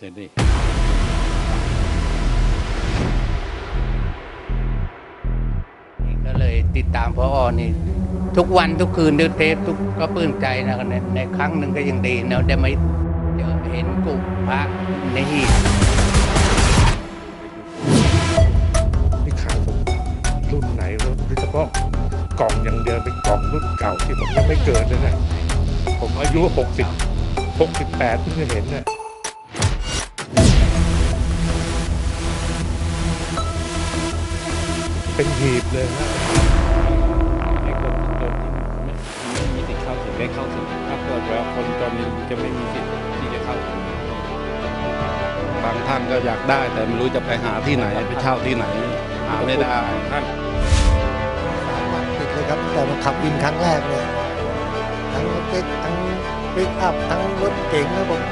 จนนี่ก็เลยติดตามพออนี่ ทุกวันทุกคืนดูเทปทุกก็ปลื้มใจนะในในครั้งหนึ่งก็ยังดีเนาะได้ไมาเจอเห็นกลุ่มพระในหีบนี่ขายผมรุ่นไหนวะโดยเฉพาะกล่องอย่างเดียวเป็นกล่องรุ่นเก่าที่ผมยังไม่เกิดเลยนะผมอายุหกสิบหกสิบแปดเพิ่งจะเห็นน่ะ เป็นหีบเลยฮะให้คนจนไม่ไม่มีสิทธิ์เข้าถึงได้เข้าถึงถ้าเกิดว่าคนจนนี่จะไม่มีสิทธิ์ที่จะเข้าถึงบางท่านก็อยากได้แต่ไม่รู้จะไปหาที่ไหนไปเช่าที่ไหน หาไม่ได้ท่านสามวันติดเลยครับตั้งแต่มาขับวินครั้งแรกเลยทั้งรถเล็กทั้งปิกอัพทั้งรถเก๋งนะผม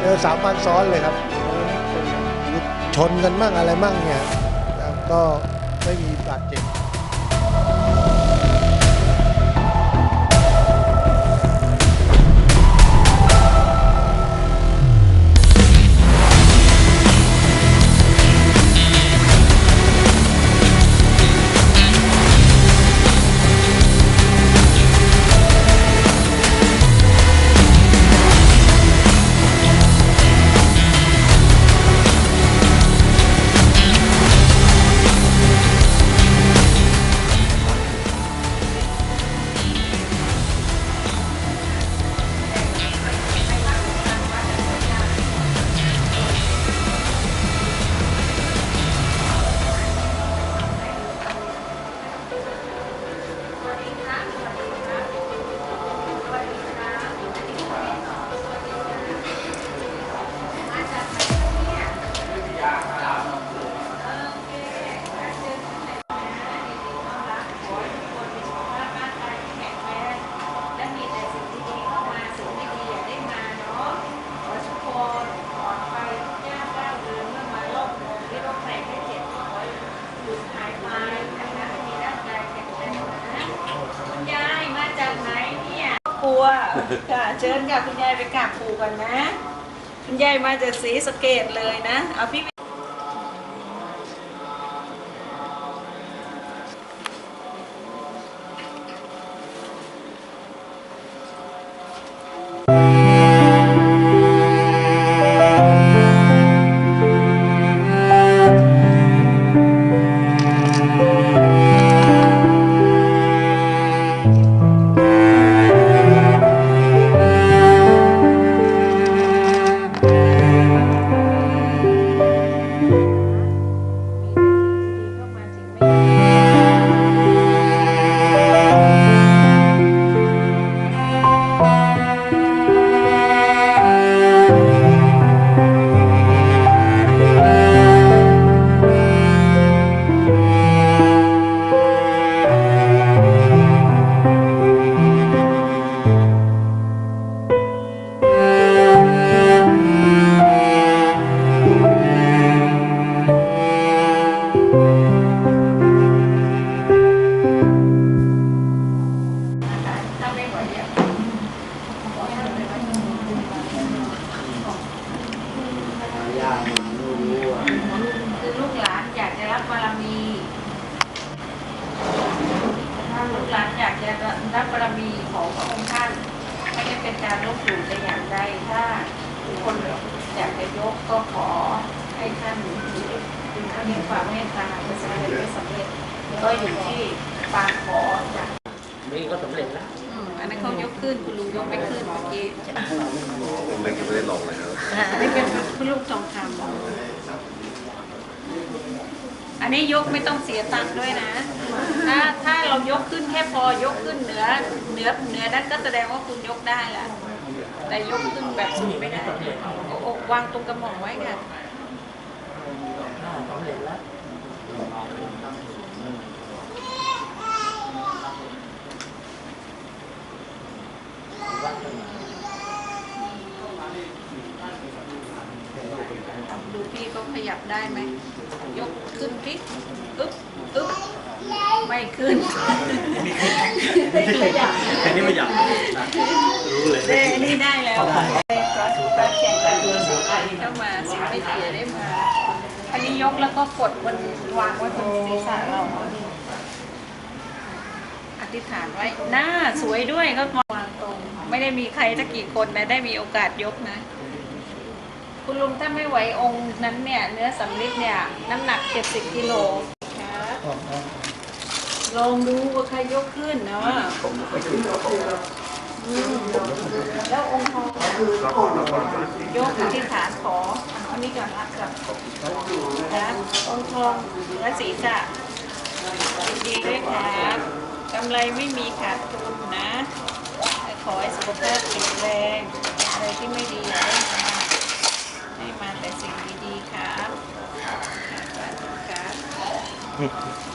เจอสามวันซ้อนเลยครับชนกันมั่งอะไรมั่งเนี่ยแต่ก็ ไม่มีบาดเจ็บ วค่ะเชิญค่ะคุณยายไปกราบปู่กันนะ คุณยายมาจากศรีสะเกดเลยนะ เอาพี่ ก็สำเร็จแล้วอืมอันนั้นเขายกขึ้นคุณลุงยกไม่ขึ้นเมื่อกี้ไม่ไม่ได้ลองเลยครับอันนี้เป็นคุณลูกทองคำอันนี้ยกไม่ต้องเสียตังค์ด้วยนะ ถ้าถ้าเรายกขึ้นแค่พอยกขึ้นเหนือเหนือเหนือนั้นก็แสดงว่าคุณยกได้ละแต่ยกขึ้นแบบสูงไม่ได้เอาอกวางตรงกระหม่อมไว้ค่ะสำเร็จแล้ว ดูพี่เขาขยับได้ไหม ยกขึ้นพิอึ๊บอึ๊บไม่ขึ้นไม่ขยับอันนี้ไม่อยากรู้เลยเด้นี่ได้แล้วขอสุขภาพแข็งแรงโชแล้วมาสิ่งไม่ดีอย่าได้มา อันนี้ยกแล้วก็กดบนวางไว้บนศีรษะเราอธิษฐานไว้ หน้าสวยด้วยก็วา งตรงไม่ได้มีใครสักกี่คนนะได้มีโอกาสยกนะ คุณลุงถ้าไม่ไหวองค์นั้นเนี่ย เนื้อสำลิดเนี่ย น้ำหนัก 70กิโลครับลองดูว่าใครยกขึ้นเนาะอืมแล้วองค์ทองยกอธิษฐานขออันนี้ก่อนรับก่อนนะองค์ทองเหนือศีรษะดีด้วยครับกำไรไม่มีขาดทุนนะ ขอให้สุขภาพแข็งแรงอะไรที่ไม่ดีอย่าได้มาให้มาแต่สิ่งดีๆครับครับ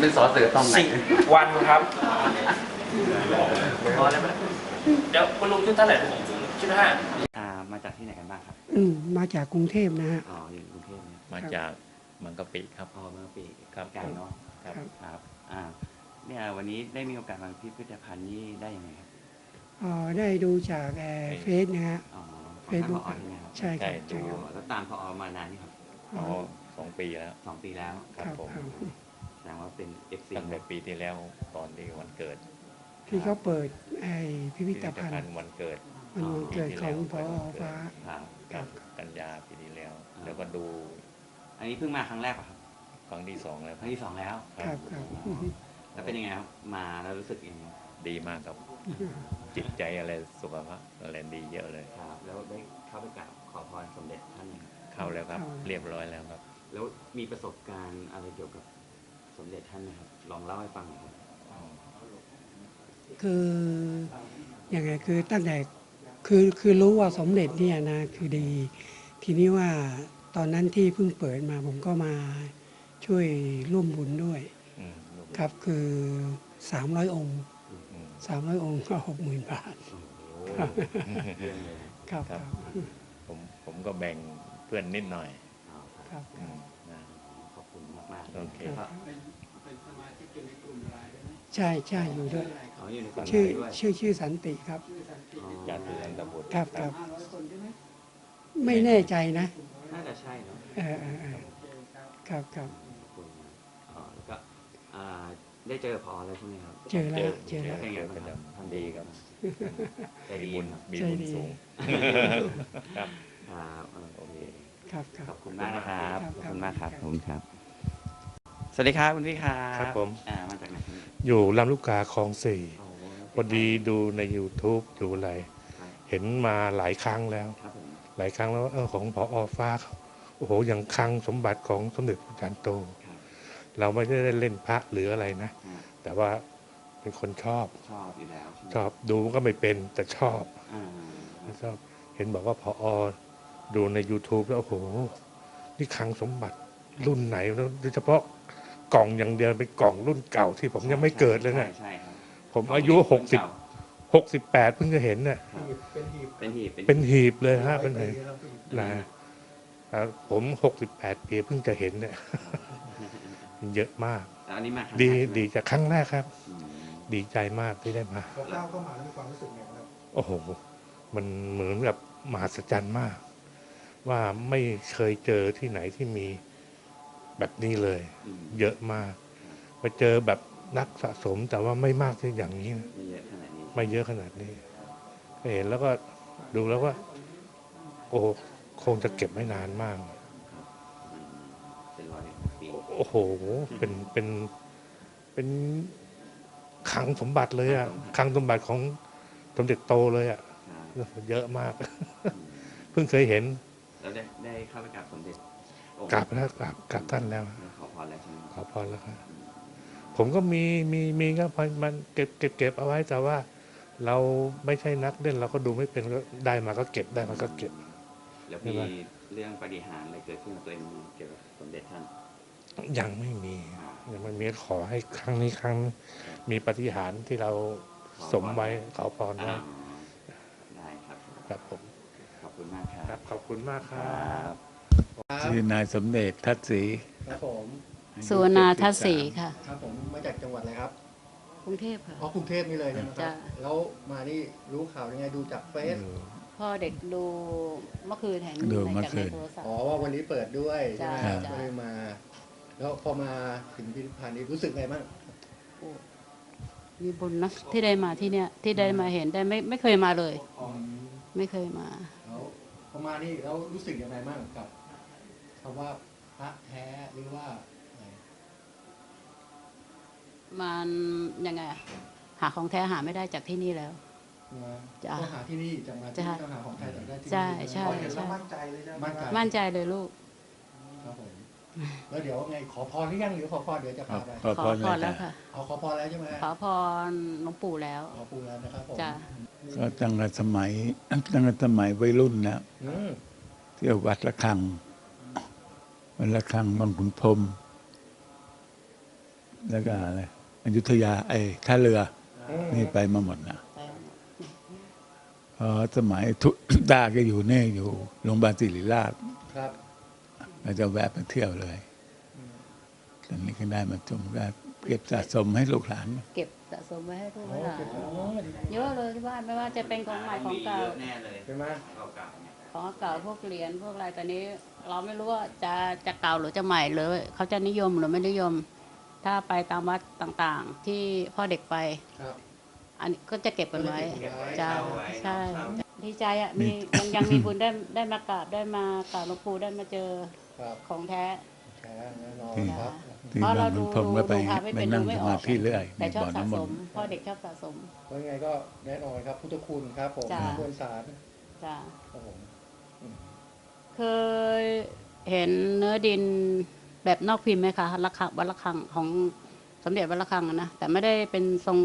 เห็นเป็นสอเสือต้องไหนสิวันครับพอแล้วไหมเดี๋ยวคุณลุงชุดเท่าไหร่ชุดห้าอ่ามาจากที่ไหนกันบ้างครับ อืมมาจากกรุงเทพนะฮะอ๋ออยู่กรุงเทพเนี่ยมาจากบางกะปิครับอ๋อเมื่อปีครับไกลเนาะครับครับอ่าเนี่ยวันนี้ได้มีโอกาสมาพิพิธภัณฑ์นี่ได้ยังไงครับเอ่อได้ดูจากแอร์เฟซนะฮะอ๋อของเฟซบุ๊กท่านผอใช่ไหมครับใช่ครับใช่ใช่อ๋ครับอแล้วตามพอมานานนี่ครับอ๋อสองปีแล้วสองปีแล้วครับผมครับแสด งว่าเป็น FC ตั้งแต่ปีที่แล้วตอนที่วันเกิด ที่เขาเปิดไอ้พิพิธภัณฑ์วันเกิดมันวันเกิดของพอฟ้าครับครับกันยาปีที่แล้วอ่าแล้วก็ดู อันนี้เพิ่งมาครั้งแรกป่ะครับครั้งที่สองแล้วครั้งที่สองแล้วครับครับอ๋อแล้วเป็นยังไงครับมาแล้วรู้สึกยังไงดีมากครับ จิตใจอะไรสุขภาพอะไรดีเยอะเลยครับ แล้วได้เข้าไปกราบขอพรสมเด็จท่านไหมครับเข้าแล้วครับ เรียบร้อยแล้วครับ แล้วมีประสบการณ์อะไรเกี่ยวกับส มเด็จท่านไหมครับ ลองเล่าให้ฟังหน่อยครับคือยังไงคือตั้งแต่คือคือรู้ว่าสมเด็จเนี่ยนะคือดี ทีนี้ว่าตอนนั้นที่เพิ่งเปิดมาผมก็มาช่วยร่วมบุญด้วยอืมลูกครับคือ300องค์อืม300องค์ก็หกหมื่นบาทโอ้โหเยี่ยมเลยครับคครัรับบผมผมก็แบ่งเพื่อนนิดหน่อยอ๋อคครับ มากๆโอเคครับใช่ใช่อยู่ด้วย อ๋ออยู่ในกลุ่มชื่อด้วยชื่อชื่อสันติครับอ๋อญาติอันตบุตรครับครับ ไม่แน่ใจนะน่าจะใช่เนาะเออเออเออครับครับขอบคุณอ๋อแล้วก็อ่าได้เจอพอแล้วใช่ไหมครับเจอแล้วเจอแล้ว เป็นไงเจอบ้างประครับจำดีครับใจมีดีบุญครับมีใจบุญดีสูง ครับครับเออโอเคครับครับขอบคุณมากนะครับครับขอบคุณมากครับครับขอบคุณครับส วัสดีครับคุณพี่ครับครับผม อ่ามาจากไหนครับอยู่ลำลูกกาคลองสี่โอ้พอดีดูใน YouTube ดูอะไรครับเห็นมาหลายครั้งแล้ว ครับผมหลายครั้งแล้วว่าเออของพออฟ้าเขาโอ้โหอย่างคลังสมบัติของสมเด็จพระจันทร์โต ครับเราไม่ได้เล่นพระหรืออะไรนะ อ่าแต่ว่าเป็นคนชอบชอบอยู่แล้วใช่ไหมชอบดูก็ไม่เป็นแต่ชอบอ่าชอบ เห็นบอกว่าพออดูใน YouTube แล้วโอ้โหนี่คลังสมบัติรุ่นไหนแล้วโดยเฉพาะ กล่องอย่างเดียวเป็นกล่องรุ่นเก่าที่ผมยังไม่เกิดเลยนะใช่ใช่ครับผมอายุหกสิบหกสิบแปดเพิ่งจะเห็นเนี่ยเป็นหีบเป็นหีบเป็นหีบเลยฮะเป็นหีบครับนะอ่าผมหกสิบแปดปีเพิ่งจะเห็นเนี่ยเยอะมากแต่อันนี้มาครั้งดีแรกใช่ไหมดีจากครั้งแรกครับอืมดีใจมากที่ได้มาพอก้าวเข้ามาแล้วมีความรู้สึกไงครับโอ้โหมันเหมือนกับมหัศจรรย์มาก ว่าไม่เคยเจอที่ไหนที่มี แบบนี้เลยอืมเยอะมากไปเจอแบบนักสะสมแต่ว่าไม่มากที่อย่างนี้นะไม่เยอะขนาดนี้ไม่เยอะขนาดนี้เห็นแล้วก็ดูแล้วว่า โอ้โหคงจะเก็บไม่นานมากอืมเป็นร้อยปีโอ้โห เป็นเป็นเป็นคลังสมบัติเลยอะคลังสมบัติของสมเด็จโตเลยอะครับเยอะมากอืมเพิ่งเคยเห็นแล้วได้ได้เข้าไปกราบสมเด็จองค์ กราบแล้วกราบกราบท่านแล้วแล้วขอพรแล้วใช่ไหมขอพรแล้วครับผมก็มีมีมีก็พอมันเก็บเก็บเก็บเอาไว้แต่ว่า เราไม่ใช่นักเล่นเราก็ดูไม่เป็นก็ได้มาก็เก็บได้มาก็เก็บ แล้วใช่มีไหมเรื่องปาฏิหารย์อะไรเกิดขึ้นกับตัวเองเกี่ยวกับสมเด็จท่าน ยังไม่มียังไม่มีขอให้ครั้งนี้ครั้ง มีปฏิหารย์ที่เราสมไว้ขอพรอ่าไว้ได้ครับครับผมขอบคุณมากคครัรับบขอบคุณมากคครัรับบ ชื่อนายสมเด็จทัศศรีครับผมสุวรรณาทัศน์ศรีค่ะ ครับผมมาจากจังหวัดอะไรครับกรุงเทพค่ะ อ๋อกรุงเทพนี่เลยใช่ไหมครัจ้ะ บแล้วมานี่รู้ข่าวยังไงดูจากเฟซพ่อเด็กดูเมื่อคืนเห็นดูในเมื่อจากคืในนโทรศัพท์ อ๋อว่าวันนี้เปิดด้วยใช่ไหมจ้ะ ก็เลยมา แล้วพอมาถึงพิพิธภัณฑ์นี้รู้สึกไงบ้างโอ้มีบุญนะที่ได้มาที่เนี่ยที่ได้มาเห็นได้ไม่ไม่เคยมาเลยไม่เคยมา แล้วพอมานี่แล้วรู้สึกยังไงบ้างกับ คำว่าพระแท้หรือว่าอะไรมันยังไงอะหาของแท้หาไม่ได้จากที่นี่แล้วมาจ้ะต้องหาที่นี่จะมาที่จ้ะต้องหาของไทยแต่ได้ที่นี่ใช่ใช่พอเห็นแล้วใช่มั่นใจเลยใช่ไหมมั่นใจมั่นใจเลยลูกครับผมแล้วเดี๋ยวไงขอพรหรือยังหรือขอพรเดี๋ยวจะขอพาไปขอขพอรพเลรยแล้วค่ะค่ะเอาขอพรแล้วใช่ไหมขอพรหลวงปู่แล้วขอปูแล้วนะครับผมจ้ะก็ตั้งแต่สมัยตั้งแต่สมัยวัยรุ่นนะอืมเที่ยววัดละคัง วัดละคังบางขุนพรหมแล้วก็อะไรอยุธยา ไอ้ท่าเรืออืมนี่ไปมาหมดนะพอสมัยทุตาก็อยู่เนี่ยอยู่โรงพยาบาลศิริราชครับเราจะแวะไปเที่ยวเลยตอนนี้ก็ได้มาชมก็เก็บสะสมให้ลูกหลาน เก็บสะสมไว้ให้ลูกโอ้ให้หลานเก็บของเยอะเลยที่บ้านไม่ว่าจะเป็นของใหม่ของเก่าเยอะแน่เลยใช่ไหมเก่าๆเนี่ยของเก่าพวกเหรียญพวกอะไรตอนนี้ เราไม่รู้ว่าจะจะเก่าหรือจะใหม่หรือเขาจะนิยมหรือไม่นิยม ถ้าไปตามวัดต่างๆ ที่พ่อเด็กไป ครับ อันนี้ก็จะเก็บกันไว้เก็บไว้จ้าเช่าไว้ ใช่เช่าดีใจอะมียังยังมีบุญได้ได้มากราบได้มากราบหลวงปู่ได้มาเจอครับของแท้ แท้แน่นอนที่ครับ ที่เพราะบาเรางขุดูนพรหมก็ไปดูพาไม่ไปเป็นนั่ดูงไม่สออมากธิเรื่อยแต่ในชอบ่บอสะน้ำมสนมต์ พ่อเด็กชอบสะสม เพราะยังไงก็แน่นอนครับ พุทธคุณครับผมจ้ะ มวลสารจ้าครับผม เคยเห็นเนื้อดินแบบนอกพิมพ์ไหมคะระฆังวัดระฆังของสมเด็จวัดระฆังอะนะแต่ไม่ได้เป็นทรง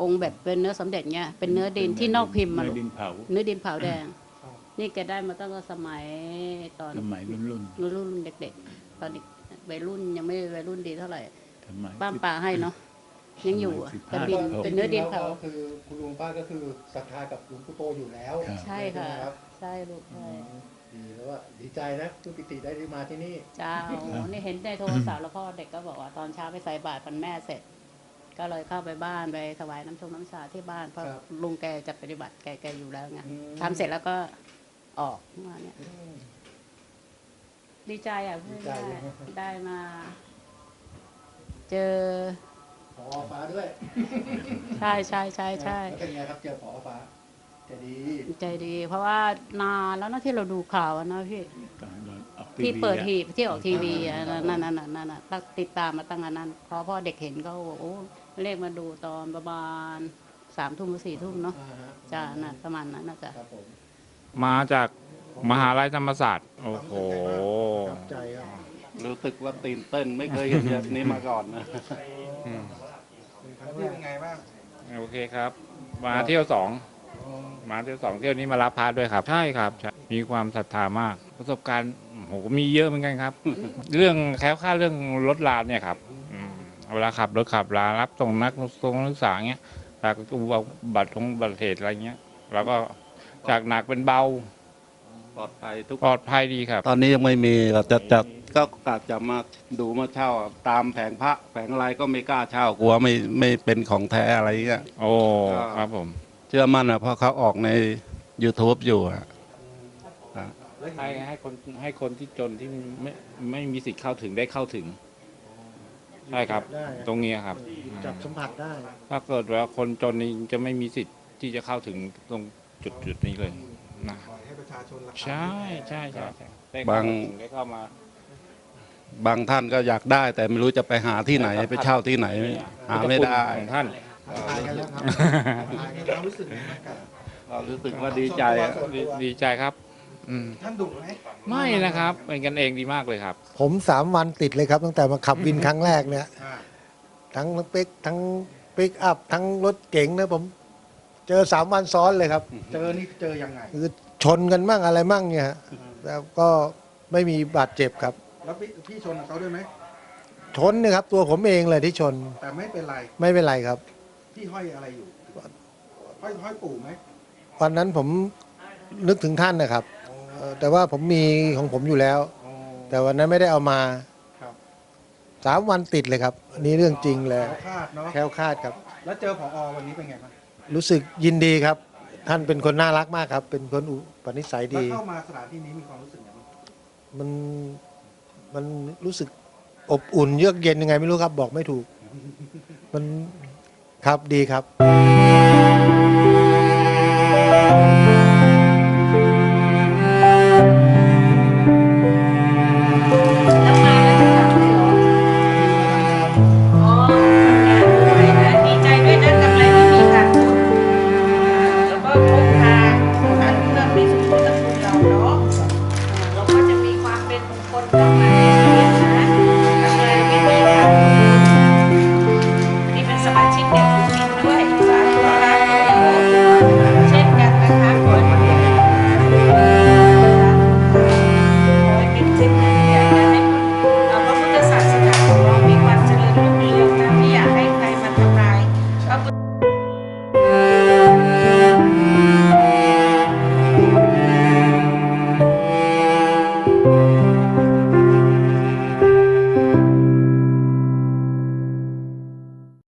องค์แบบเป็นเนื้อสมเด็จเงี้ยเป็นเนื้อดินที่นอกพิมพ์มาเนื้ลูอกดินเผาเนื้อดินเผาแดงครับนี่แกได้มาตั้งแต่สมัยตอนสมัยรุ่นรุ่นรุ่นรุ่นเด็กๆ ตอนเด็กวัยรุ่นยังไม่วัยรุ่นดีเท่าไหร่สมัยป้ามป่าให้เนาะยังอยู่อะแต่ดินเป็นเนื้อดินเขาก็คือคุณลุงป้าก็คือศรัทธากับหลวงปู่โตอยู่แล้ว ใช่ค่ะไหมรับใช่ลูกใช่ ดีแล้วว่าดีใจนะคุณปิติได้มาที่นี่เจ้านี่เห็นในโทรศัพท์แล้วพ่อเด็กก็บอกว่าตอนเช้าไปใส่บาตรพันแม่เสร็จ ก็เลยเข้าไปบ้านไปถวายน้ำชงน้ำชาที่บ้านเพราะครับลุงแกจะปฏิบัติแกแกอยู่แล้วไงอืมทำเสร็จแล้วก็ออกมาเนี่ยดีใจอะเพื่อนดีใจได้เลยได้มา เจอผอฟ้าด้วย ใช่ใช่ใช่ใช่แล้วเป็นไงครับเจอผอฟ้า จะดีใจดี เพราะว่านานแล้วนะที่เราดูข่าวอะนะพี่ตอนออกที่เปิดอะทีที่ออกทีวีอะนั่นนั่นนั่นนั่นน่ะตั้งติดตามมาตั้งแต่นั้นพอพ่อเด็กเห็นก็บอกโอ้เลขมาดูตอนประมาณสามทุ่มหรือสี่ทุ่มเนาะอ่าฮะจ้าน่ะประมาณนั้นนะจ๊ะครับผมมาจากมหาลัยธรรมศาสตร์ โอ้โหประทับใจครับรู้สึกว่าตื่นเต้นไม่เคยเห็นแบบนี้มาก่อนนะอืมพี่เป็นไงบ้างโอเคครับ มาเที่ยวสอง มาเที่ยวสองเที่ยวนี้มารับพาด้วยครับ ใช่ครับใช่มีความศรัทธามาก ประสบการณ์โอ้โหมีเยอะเหมือนกันครับ เรื่องแคล้วคลาดเรื่องรถลาเนี่ยครับอืมเวลาขับรถขับลารับส่งนักส่งนักศึกษาเงี้ยจากอุบัติของบัติเหตุอะไรเงี้ยเราก็จากหนักเป็นเบาปลอดภัยทุกปลอดภัยดีครับ ตอนนี้ยังไม่มีเราจะจะก็กะจะมาดูมาเช่าตามแผงพระแผงอะไรก็ไม่กล้าเช่ากลัวไม่ไม่เป็นของแท้อะไรเงี้ยโอ้ครับผมเชื่อมั่นอะเพราะเขาออกใน YouTube อยู่อะให้ให้คนให้คนที่จนที่ไม่ไม่มีสิทธิ์เข้าถึงได้เข้าถึงใช่ครับ ได้ตรงนี้ครับ จับสัมผัสได้ ถ้าเกิดว่าคนจนนี่จะไม่มีสิทธิ์ที่จะเข้าถึงตรงจุดจุดนี้เลยนะปล่อยให้ประชาชนราคาใช่ใช่ใช่ใช่ได้บาเข้าง ถึงได้เข้ามา บางท่านก็อยากได้ แต่ไม่รู้จะไปหาที่ไหนไปเช่าที่ไหน หาไม่ได้ของท่าน ทายกันแล้วครับทายกันแล้วรู้สึกยังไงครับเรารู้สึกว่าดีใจอะส่วนดีตัวดีใจครับ อืม ท่านดุไหมไม่นะครับ เป็นกันเองดีมากเลยครับ ผมสามวันติดเลยครับ ตั้งแต่มาขับวินครั้งแรกเนี่ย อ่าทั้งปิกทั้งปิกอัพทั้งรถเก๋งนะผม เจอสามวันซ้อนเลยครับ เจอนี่เจอยังไง คือชนกันมั่งอะไรมั่งเนี่ยฮะแล้วก็ไม่มีบาดเจ็บครับ แล้วพี่พี่ชนกับเขาด้วยไหมชนนะครับ ตัวผมเองเลยที่ชนแต่ไม่เป็นไร ไม่เป็นไรครับ พี่ห้อยอะไรอยู่ห้อยห้อยปู่ไหมวันนั้นผมนึกถึงท่านนะครับเอ่อแต่ว่าผมมีของผมอยู่แล้ว อ๋อ แต่วันนั้นไม่ได้เอามาครับ สามวันติดเลยครับอันนี้เรื่องจริงเลยแคล้วคลาดเนาะแคล้วคลาดครับ แล้วเจอผอวันนี้เป็นไงบ้างรู้สึกยินดีครับ ท่านเป็นคนน่ารักมากครับ เป็นคนอุปนิสัยแล้วดี เข้ามาสถานที่นี้มีความรู้สึกยังไงบ้างมันมันรู้สึกอบอุ่นเยือกเย็นยังไงไม่รู้ครับ บอกไม่ถูก มัน ครับดีครับ ดีใจด้วยนะกัไรที่มีค่ะแล้วก็พกพาพกพาเรื่องในสมุดตะกุเราเนาะเราก็จะมีความเป็นมงคลเข้ามา